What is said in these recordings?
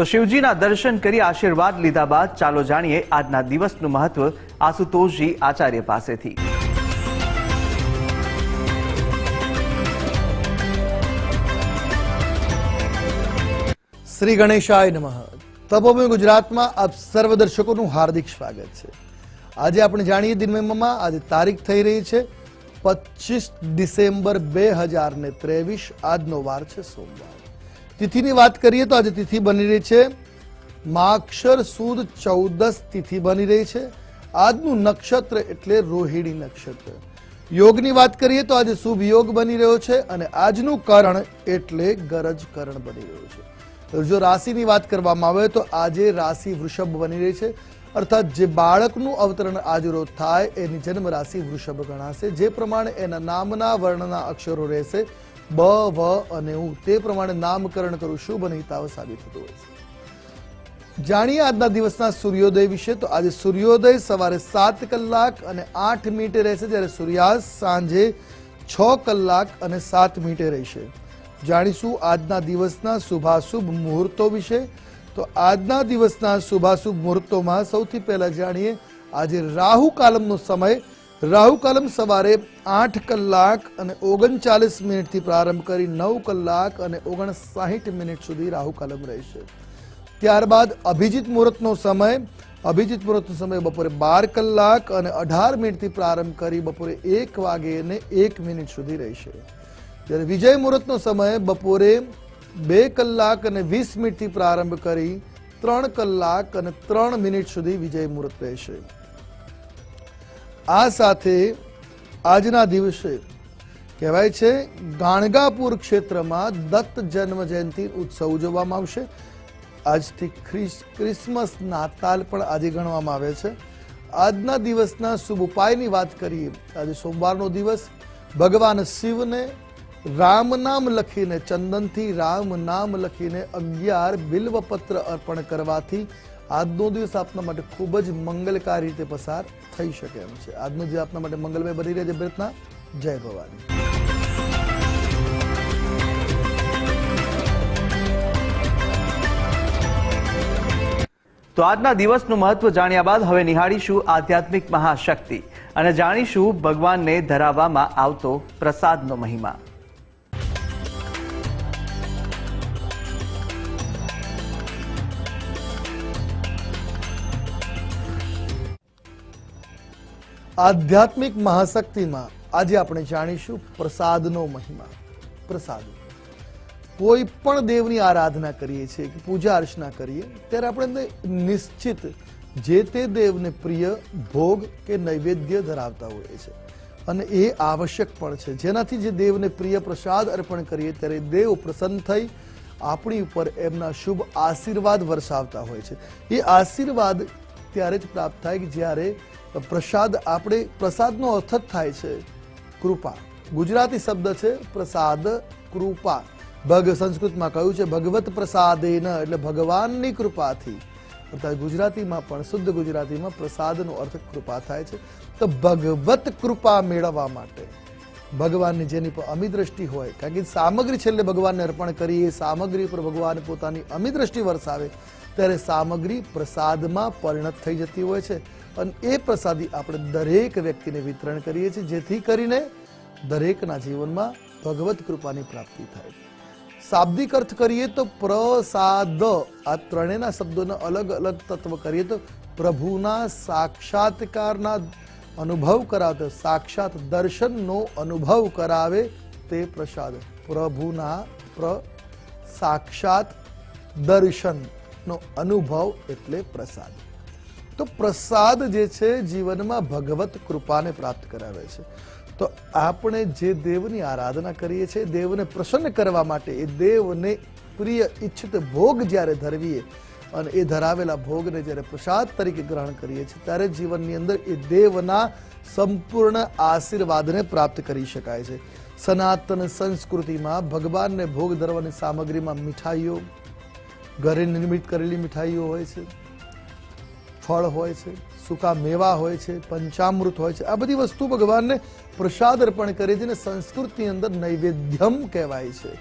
તો શિવજીના દર્શન કરી આશીર્વાદ લીધા બાદ ચાલો જાણીએ આજના દિવસનું મહત્વ આશુતોષજી આચાર્ય પાસેથી. શ્રી ગણેશાય નમઃ. તપોભૂમિ ગુજરાતમાં આપ સર્વ દર્શકોનું હાર્દિક સ્વાગત છે. આજે આપણે જાણીએ દિનમયમાં આજે તારીખ થઈ રહી છે. પચીસ ડિસેમ્બર બે હજાર ને ત્રેવીસ. આજનો વાર છે સોમવાર. તિથિની વાત કરીએ તો આજે તિથિ બની રહી છે. માક્ષર સુદ ચૌદસ તિથિ બની રહી છે. આજનું નક્ષત્ર એટલે રોહિણી નક્ષત્ર. યોગની વાત કરીએ તો આજે શુભ યોગ બની રહ્યો છે અને આજનું કરણ એટલે ગરજ કરણ બની રહ્યું છે. જો રાશિની વાત કરવામાં આવે તો આજે રાશિ વૃષભ બની રહી છે. અર્થાત જે બાળકનું અવતરણ આજરોજ થાય એની જન્મ રાશિ વૃષભ ગણાશે. જે પ્રમાણે એના નામના વર્ણના અક્ષરો રહેશે. બ, વ અને ઉ. તે પ્રમાણે નામકરણ કરું શુભ અને હિતાવ સાબિત થતું હોય છે. જાણીએ આજના દિવસના સૂર્યોદય વિશે? તો આજે સૂર્યોદય સવારે સાત કલાક અને આઠ મિનિટે રહેશે, જ્યારે સૂર્યાસ્ત સાંજે છ કલાક અને સાત મિનિટે રહેશે. જાણીશું આજના દિવસના શુભાશુભ મુહૂર્તો વિશે? તો આજના દિવસના શુભાશુભ મુહૂર્તોમાં સૌથી પહેલા જાણીએ, આજે રાહુ કાલમનો સમય રાહુ કાલમ સવારે આઠ કલાક અને ઓગણચાલીસ મિનિટથી પ્રારંભ કરી નવ કલાક અને ઓગણસાઠ મિનિટ સુધી રાહુ કાલમ રહેશે. ત્યારબાદ અભિજીત મુહૂર્તનો સમય, અભિજીત મુહૂર્તનો સમય બપોરે બાર કલાક અને અઢાર મિનિટથી પ્રારંભ કરી બપોરે એક વાગે અને એક મિનિટ સુધી રહેશે. જ્યારે વિજય મુહૂર્તનો સમય બપોરે બે કલાક અને વીસ મિનિટથી પ્રારંભ કરી ત્રણ કલાક અને ત્રણ મિનિટ સુધી વિજય મુહૂર્ત રહેશે. આ સાથે આજના દિવસે કહેવાય છે, ગાણગાપુર ક્ષેત્રમાં દત્ત જન્મ જયંતિ ઉત્સવ ઉજવવામાં આવશે. આજથી ક્રિસમસ નાતાલ પણ આજે ગણવામાં આવે છે. આજના દિવસના શુભ ઉપાયની વાત કરીએ, આજે સોમવારનો દિવસ. ભગવાન શિવને રામ નામ લખીને, ચંદનથી રામ નામ લખીને અગિયાર બિલ્વપત્ર અર્પણ કરવાથી આજનો દિવસ આપના માટે ખૂબ જ મંગલકારી રીતે પસાર થઈ શકે એમ છે. આજનો દિવસ આપના માટે મંગલમય બની રહે છે પ્રાર્થના. જય ભવાની. તો આજના દિવસનું મહત્વ જાણ્યા બાદ હવે નિહાળીશું આધ્યાત્મિક મહાશક્તિ. અને જાણીશું ભગવાનને ધરાવવામાં આવતો પ્રસાદનો મહિમા. આધ્યાત્મિક મહાશક્તિમાં આજે આપણે જાણીશું પ્રસાદનો મહિમા, પ્રસાદ. કોઈ પણ દેવની આરાધના કરીએ છીએ કે પૂજા અર્ચના કરીએ, ત્યારે આપણે નિશ્ચિત જે તે દેવને પ્રિય, ભોગ કે નૈવેદ્ય ધરાવતા હોઈએ છે અને એ આવશ્યક પણ છે. જેનાથી જે દેવને પ્રિય પ્રસાદ અર્પણ કરીએ, ત્યારે દેવ પ્રસન્ન થઈ આપણી ઉપર એમના શુભ આશીર્વાદ વરસાવતા હોય છે. એ આશીર્વાદ ત્યારે જ પ્રાપ્ત થાય કે જ્યારે પ્રસાદ આપણે, પ્રસાદનો અર્થ જ થાય છે કૃપા. ગુજરાતી શબ્દ છે પ્રસાદ કૃપા. ભગ સંસ્કૃતમાં કહ્યું છે ભગવત પ્રસાદેન, એટલે ભગવાનની કૃપાથી. અર્થાત ગુજરાતીમાં પણ, શુદ્ધ ગુજરાતીમાં પ્રસાદનો અર્થ કૃપા થાય છે. તો ભગવત કૃપા મેળવવા માટે ભગવાનની જેની પર અમી દ્રષ્ટિ હોય, કારણ કે સામગ્રી છેલ્લે ભગવાનને અર્પણ કરીએ એ સામગ્રી પર ભગવાન પોતાની અમી દ્રષ્ટિ વરસાવે, ત્યારે સામગ્રી પ્રસાદમાં પરિણત થઈ જતી હોય છે. અને એ પ્રસાદી આપણે દરેક વ્યક્તિને વિતરણ કરીએ છીએ, જેથી કરીને દરેકના જીવનમાં ભગવત કૃપાની પ્રાપ્તિ થાય. શાબ્દિક અર્થ કરીએ તો પ્રસાદ. આ ત્રણેયના શબ્દોના અલગ અલગ તત્વ કરીએ તો પ્રભુના સાક્ષાત્કારના અનુભવ કરાવતો સાક્ષાત દર્શનનો અનુભવ કરાવે તે પ્રસાદ. પ્રભુના પ્ર સાક્ષાત દર્શનનો અનુભવ એટલે પ્રસાદ. તો પ્રસાદ જે છે જીવનમાં ભગવત કૃપાને પ્રાપ્ત કરાવે છે. તો આપણે જે દેવની આરાધના કરીએ છીએ, દેવને પ્રસન્ન કરવા માટે એ દેવને પ્રિય ઈચ્છિત ભોગ જ્યારે ધરવીએ અને એ ધરાવેલા ભોગને જ્યારે પ્રસાદ તરીકે ગ્રહણ કરીએ છીએ, ત્યારે જીવનની અંદર એ દેવના સંપૂર્ણ આશીર્વાદને પ્રાપ્ત કરી શકાય છે. સનાતન સંસ્કૃતિમાં ભગવાનને ભોગ ધરવાની સામગ્રીમાં મીઠાઈઓ, ઘરે નિર્મિત કરેલી મીઠાઈઓ હોય છે. ફળ હોય છે, સૂકા મેવા હોય છે, પંચામૃત હોય છે, આ બધી વસ્તુ ભગવાનને પ્રસાદ અર્પણ કરે છે અને સંસ્કૃતની અંદર નૈવેદ્યમ કહેવાય છે.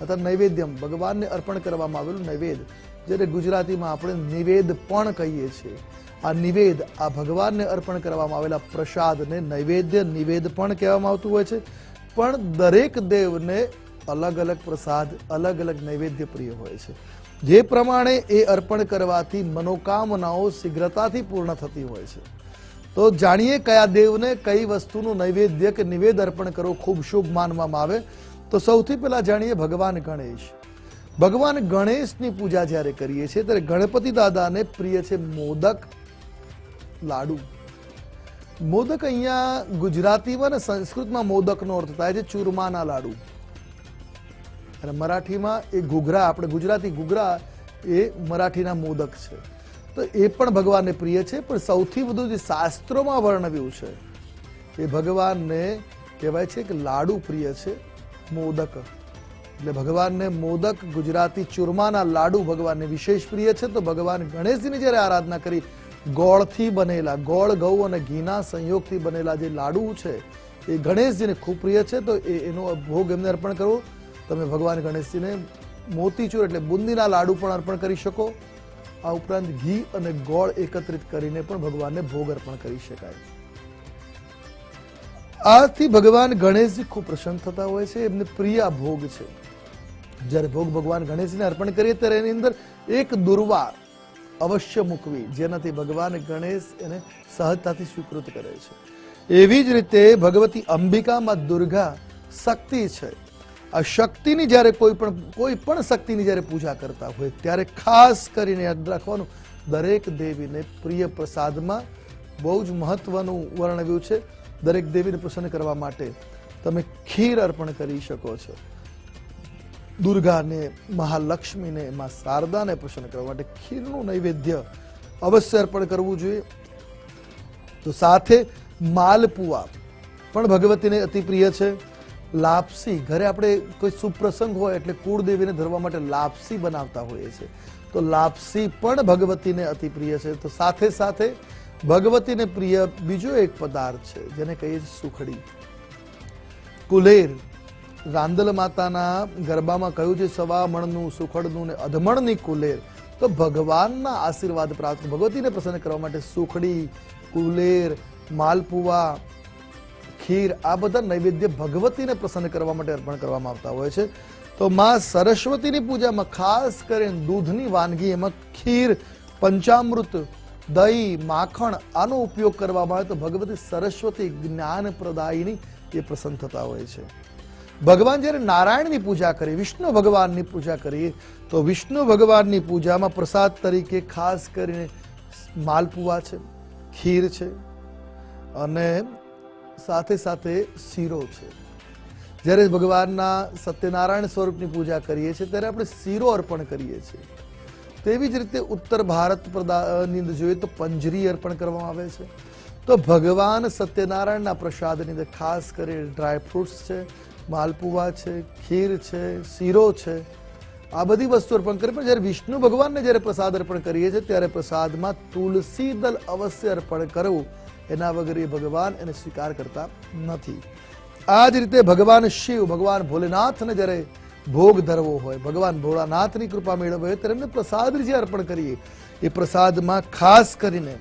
અથવા નૈવેદ્યમ, ભગવાનને અર્પણ કરવામાં આવેલું નૈવેદ્ય જેને ગુજરાતીમાં આપણે નિવેદ પણ કહીએ છીએ. આ નિવેદ, આ ભગવાનને અર્પણ કરવામાં આવેલા પ્રસાદને નૈવેદ્ય નિવેદ પણ કહેવામાં આવતું હોય છે. પણ દરેક દેવને અલગ અલગ પ્રસાદ અલગ અલગ નૈવેદ્ય પ્રિય હોય છે. જે પ્રમાણે એ અર્પણ કરવાથી મનોકામનાઓ શીઘ્રતાથી પૂર્ણ થતી હોય છે. તો જાણીએ કયા દેવને કઈ વસ્તુનું નૈવેદ્ય કે નિવેદ અર્પણ કરવું ખૂબ શુભ માનવામાં આવે? તો સૌથી પહેલા જાણીએ ભગવાન ગણેશ. ભગવાન ગણેશની પૂજા જ્યારે કરીએ છીએ ત્યારે ગણપતિ દાદાને પ્રિય છે મોદક લાડુ. મોદક અહીંયા ગુજરાતીમાં અને સંસ્કૃતમાં મોદકનો અર્થ થાય છે ચૂરમાના લાડુ. અને મરાઠીમાં એ ઘૂઘરા, આપણે ગુજરાતી ઘૂઘરા એ મરાઠીના મોદક છે. તો એ પણ ભગવાનને પ્રિય છે, પણ સૌથી વધુ જે શાસ્ત્રોમાં વર્ણવ્યું છે, એ ભગવાનને કહેવાય છે કે લાડુ પ્રિય છે, મોદક. એટલે ભગવાનને મોદક, ગુજરાતી ચૂરમાના લાડુ ભગવાનને વિશેષ પ્રિય છે, તો ભગવાન ગણેશજીની જ્યારે આરાધના કરી, ગોળથી બનેલા, ગોળ ઘઉં અને ઘીના સંયોગથી બનેલા જે લાડુ છે, એ ગણેશજીને ખૂબ પ્રિય છે, તો એનો ભોગ એમને અર્પણ કરવો તમે ભગવાન ગણેશજીને મોતીચૂર એટલે બુંદીના લાડુ પણ અર્પણ કરી શકો. આ ઉપરાંત ઘી અને ગોળ એકત્રિત કરીને પણ ભગવાનને ભોગ અર્પણ કરી શકાય આથી ભગવાન ગણેશજી ખૂબ પ્રસન્ન થતા હોય છે, એમને પ્રિય ભોગ છે. જ્યારે ભોગ ભગવાન ગણેશજીને અર્પણ કરીએ ત્યારે એની અંદર એક દુર્વા અવશ્ય મૂકવી, જેનાથી ભગવાન ગણેશ એને સહજતાથી સ્વીકૃત કરે છે. એવી જ રીતે ભગવતી અંબિકામાં દુર્ગા શક્તિ છે. આ શક્તિની જ્યારે કોઈ પણ કોઈ પણ શક્તિની જ્યારે પૂજા કરતા હોય, ત્યારે ખાસ કરીને યાદ રાખવાનું, દરેક દેવીને પ્રિય પ્રસાદમાં બહુ જ મહત્વનું વર્ણવ્યું છે. દરેક દેવીને પ્રસન્ન કરવા માટે તમે ખીર અર્પણ કરી શકો છો. દુર્ગાને, મહાલક્ષ્મીને, માં શારદાને પ્રસન્ન કરવા માટે ખીરનું નૈવેદ્ય અવશ્ય અર્પણ કરવું જોઈએ. તો સાથે માલપુઆ પણ ભગવતીને અતિ પ્રિય છે. લાપસી. ઘરે આપણે કોઈ સુપ્રસંગ હોય એટલે કુળદેવીને ધરવા માટે લાપસી બનાવતા હોઈએ છીએ. તો લાપસી પણ ભગવતીને અતિ પ્રિય છે. તો સાથે સાથે ભગવતીને પ્રિય બીજો એક પદાર્થ છે, જેને કહીએ છીએ સુખડી. કુલેર. રાંદલ માતાના ગરબામાં કહ્યું છે સવા મણનું સુખડનું ને અધમણની કુલેર. તો ભગવાનના આશીર્વાદ પ્રાપ્ત, ભગવતીને પ્રસન્ન કરવા માટે સુખડી, કુલેર, માલપુવા ખીર, આ બધા નૈવેદ્ય ભગવતીને પ્રસન્ન કરવા માટે અર્પણ કરવામાં આવતા હોય છે. તો માં સરસ્વતીની પૂજામાં ખાસ કરીને દૂધની વાનગી, એમાં ખીર, પંચામૃત, દહીં, માખણ, આનો ઉપયોગ કરવામાં આવે તો ભગવતી સરસ્વતી જ્ઞાન પ્રદાયની એ પ્રસન્ન થતા હોય છે. ભગવાન જ્યારે નારાયણની પૂજા કરીએ, વિષ્ણુ ભગવાનની પૂજા કરીએ, તો વિષ્ણુ ભગવાનની પૂજામાં પ્રસાદ તરીકે ખાસ કરીને માલપુવા છે, ખીર છે, અને સાથે સાથે શીરો છે. જ્યારે ભગવાનના સત્યનારાયણ સ્વરૂપની પૂજા કરીએ છીએ, ત્યારે આપણે શીરો અર્પણ કરીએ છીએ. તેવી જ રીતે ઉત્તર ભારત પ્રદાની અંદર જોઈએ તો પંજરી અર્પણ કરવામાં આવે છે. તો ભગવાન સત્યનારાયણના પ્રસાદની અંદર ખાસ કરી ડ્રાય ફ્રૂટ્સ છે માલપુવા છે, ખીર છે, શીરો છે. આ બધી વસ્તુ અર્પણ કરી, પણ જ્યારે વિષ્ણુ ભગવાનને જ્યારે પ્રસાદ અર્પણ કરીએ છીએ, ત્યારે પ્રસાદમાં તુલસી દલ અવશ્ય અર્પણ કરવું એના વગર એ ભગવાન એને સ્વીકાર કરતા નથી. આ જ રીતે ભગવાન શિવ, ભગવાન ભોલેનાથને જ્યારે ભોગ ધરવો હોય, ભગવાન ભોળાનાથની કૃપા મેળવવી હોય, ત્યારે એમને પ્રસાદ જે અર્પણ કરીએ, એ પ્રસાદમાં ખાસ કરીને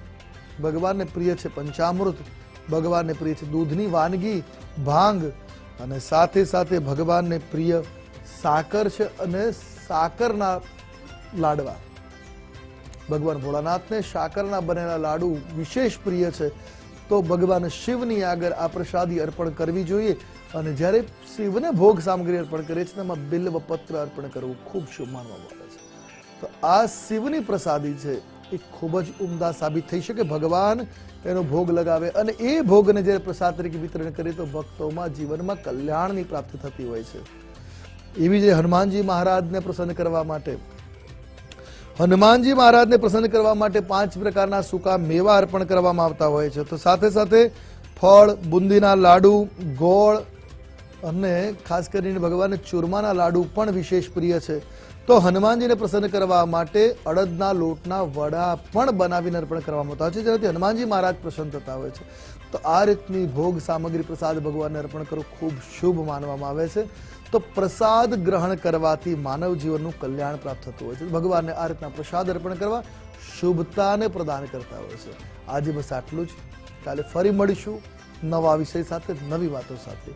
ભગવાનને પ્રિય છે પંચામૃત, ભગવાનને પ્રિય છે દૂધની વાનગી, ભાંગ અને સાથે સાથે ભગવાનને પ્રિય સાકર છે અને સાકરના લાડવા. ભગવાન ભોળાનાથને સાકરના બનેલા લાડુ વિશેષ પ્રિય છે. તો ભગવાન શિવની આગળ આ પ્રસાદી અર્પણ કરવી જોઈએ અને જ્યારે શિવને ભોગ સામગ્રી અર્પણ કરીએ છીએ તેમાં બિલ્વ પત્ર અર્પણ કરવું ખૂબ શુભ માનવામાં આવે છે. તો આ શિવની પ્રસાદી છે, એ ખૂબ જ ઉમદા સાબિત થઈ શકે. ભગવાન એનો ભોગ લગાવે અને એ ભોગને જ્યારે પ્રસાદ તરીકે વિતરણ કરીએ તો ભક્તોમાં જીવનમાં કલ્યાણની પ્રાપ્તિ થતી હોય છે. એવી જે હનુમાનજી મહારાજને પ્રસન્ન કરવા માટે હનુમાનજી મહારાજને પ્રસન્ન કરવા માટે પાંચ પ્રકારના સૂકા મેવા અર્પણ કરવામાં આવતા હોય છે. તો સાથે સાથે ફળ, બુંદીના લાડુ, ગોળ અને ખાસ કરીને ભગવાન ચૂરમાના લાડુ પણ વિશેષ પ્રિય છે. તો હનુમાનજીને પ્રસન્ન કરવા માટે અડદના લોટના વડા પણ બનાવીને અર્પણ કરવામાં આવતા હોય છે. જેનાથી હનુમાનજી મહારાજ પ્રસન્ન થતા હોય છે. તો આ રીતની ભોગ સામગ્રી પ્રસાદ ભગવાનને અર્પણ કરવું ખૂબ શુભ માનવામાં આવે છે. તો પ્રસાદ ગ્રહણ કરવાથી માનવ જીવનનું કલ્યાણ પ્રાપ્ત થતું હોય છે. ભગવાનને આ રીતના પ્રસાદ અર્પણ કરવા શુભતાને પ્રદાન કરતા હોય છે. આજે બસ આટલું જ. કાલે ફરી મળીશું નવા વિષય સાથે, નવી વાતો સાથે.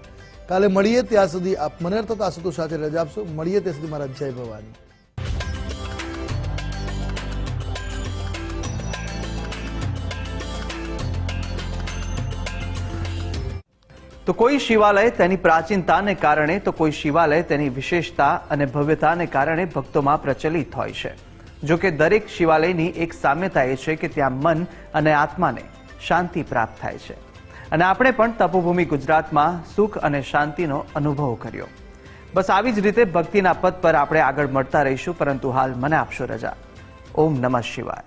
કાલે મળીએ ત્યાં સુધી આપ મને તથા આશુતોષ સાથે રજા આપશો. મળીએ ત્યાં સુધી મારા જય ભવાની. તો કોઈ શિવાલય તેની પ્રાચીનતાને કારણે, તો કોઈ શિવાલય તેની વિશેષતા અને ભવ્યતાને કારણે ભક્તોમાં પ્રચલિત હોય છે. જો કે દરેક શિવાલયની એક સામ્યતા એ છે કે ત્યાં મન અને આત્માને શાંતિ પ્રાપ્ત થાય છે. અને આપણે પણ તપોભૂમિ ગુજરાતમાં સુખ અને શાંતિનો અનુભવ કર્યો. બસ આવી જ રીતે ભક્તિના પદ પર આપણે આગળ મળતા રહીશું, પરંતુ હાલ મને આપશો રજા. ઓમ નમઃ શિવાય.